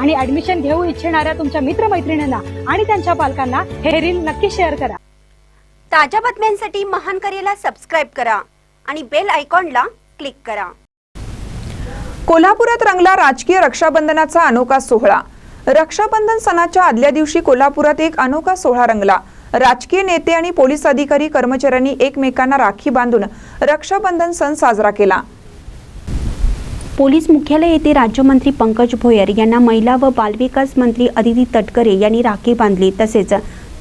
आणि ऍडमिशन घेऊ इच्छिणाऱ्या तुमच्या मित्रमैत्रिणींना आणि त्यांच्या पालकांना हे रील नक्की शेअर करा. ताज्या बातम्यांसाठी महान करेला सबस्क्राईब करा आणि बेल आयकॉनला क्लिक करा. कोल्हापुरात रंगला राजकीय रक्षाबंधनाचा अनोखा सोहळा. रक्षाबंधन सणाच्या आदल्या दिवशी कोल्हापुरात एक अनोखा सोहळा रंगला. राजकीय नेते आणि पोलीस अधिकारी कर्मचाऱ्यांनी एकमेकांना राखी बांधून रक्षाबंधन सण साजरा केला. पोलीस मुख्यालय येथे राज्यमंत्री पंकज भोयर यांना महिला व बालविकास मंत्री अदिती तटकरे यांनी राखी बांधली. तसेच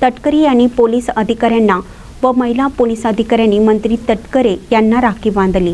तटकरे यांनी पोलीस अधिकाऱ्यांना व महिला पोलीस अधिकाऱ्यांनी मंत्री तटकरे यांना राखी बांधली.